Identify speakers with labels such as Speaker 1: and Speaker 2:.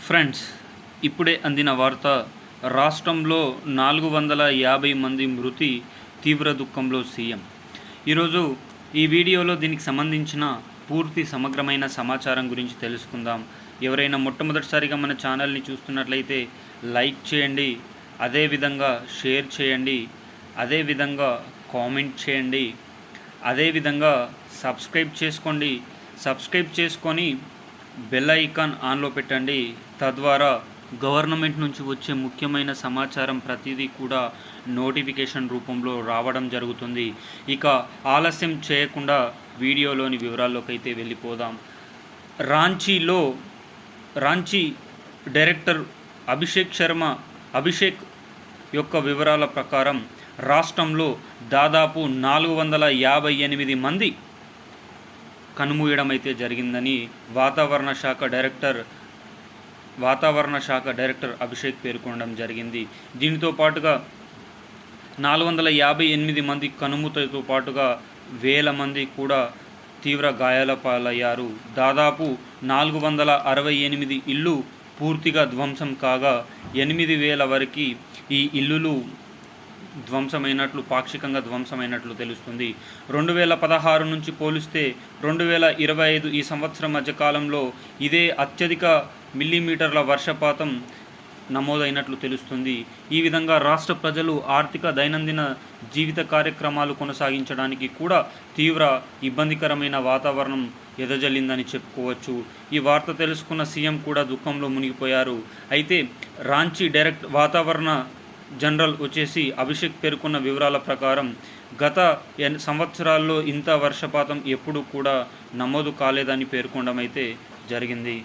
Speaker 1: Friends ఇప్పుడే అందిన వార్త రాష్ట్రంలో నాలుగు వందల యాభై మంది మృతి తీవ్ర దుఃఖంలో సీఎం. ఈరోజు ఈ వీడియోలో దీనికి సంబంధించిన పూర్తి సమగ్రమైన సమాచారం గురించి తెలుసుకుందాం. ఎవరైనా మొట్టమొదటిసారిగా మన ఛానల్ని చూస్తున్నట్లయితే లైక్ చేయండి అదేవిధంగా షేర్ చేయండి అదేవిధంగా కామెంట్ చేయండి అదేవిధంగా సబ్స్క్రైబ్ చేసుకోండి. సబ్స్క్రైబ్ చేసుకొని బెల్ ఐకాన్ ఆన్లో పెట్టండి. తద్వారా గవర్నమెంట్ నుంచి వచ్చే ముఖ్యమైన సమాచారం ప్రతిదీ కూడా నోటిఫికేషన్ రూపంలో రావడం జరుగుతుంది. ఇక ఆలస్యం చేయకుండా వీడియోలోని వివరాల్లోకి అయితే వెళ్ళిపోదాం. రాంచీలో రాంచీ డైరెక్టర్ అభిషేక్ శర్మ అభిషేక్ యొక్క వివరాల ప్రకారం రాష్ట్రంలో దాదాపు నాలుగు వందల యాభై ఎనిమిది మంది కనుమూయడం అయితే జరిగిందని వాతావరణ శాఖ డైరెక్టర్ వాతావరణ శాఖ డైరెక్టర్ అభిషేక్ పేర్కొనడం జరిగింది. దీనితో పాటుగా నాలుగు వందల యాభై ఎనిమిది మంది కనుమూతతో పాటుగా వేల మంది కూడా తీవ్ర గాయాల పాలయ్యారు దాదాపు నాలుగు వందల అరవై ఎనిమిది ఇళ్ళు పూర్తిగా ధ్వంసం కాగా ఎనిమిది వేల వరకు ఈ ఇల్లులు ధ్వంసమైనట్లు పాక్షికంగా ధ్వంసమైనట్లు తెలుస్తుంది. రెండు వేల పదహారు నుంచి పోలిస్తే రెండు వేల ఇరవై ఐదు ఈ సంవత్సరం మధ్య కాలంలో ఇదే అత్యధిక మిల్లీమీటర్ల వర్షపాతం నమోదైనట్లు తెలుస్తుంది. ఈ విధంగా రాష్ట్ర ప్రజలు ఆర్థిక దైనందిన జీవిత కార్యక్రమాలు కొనసాగించడానికి కూడా తీవ్ర ఇబ్బందికరమైన వాతావరణం ఎదజల్లిందని చెప్పుకోవచ్చు. ఈ వార్త తెలుసుకున్న సీఎం కూడా దుఃఖంలో మునిగిపోయారు. అయితే రాంచీ డైరెక్ట్ వాతావరణ జనరల్ వచ్చేసి అభిషేక్ పేర్కొన్న వివరాల ప్రకారం గత సంవత్సరాల్లో ఇంత వర్షపాతం ఎప్పుడు కూడా నమోదు కాలేదని పేర్కొనడం అయితే జరిగింది.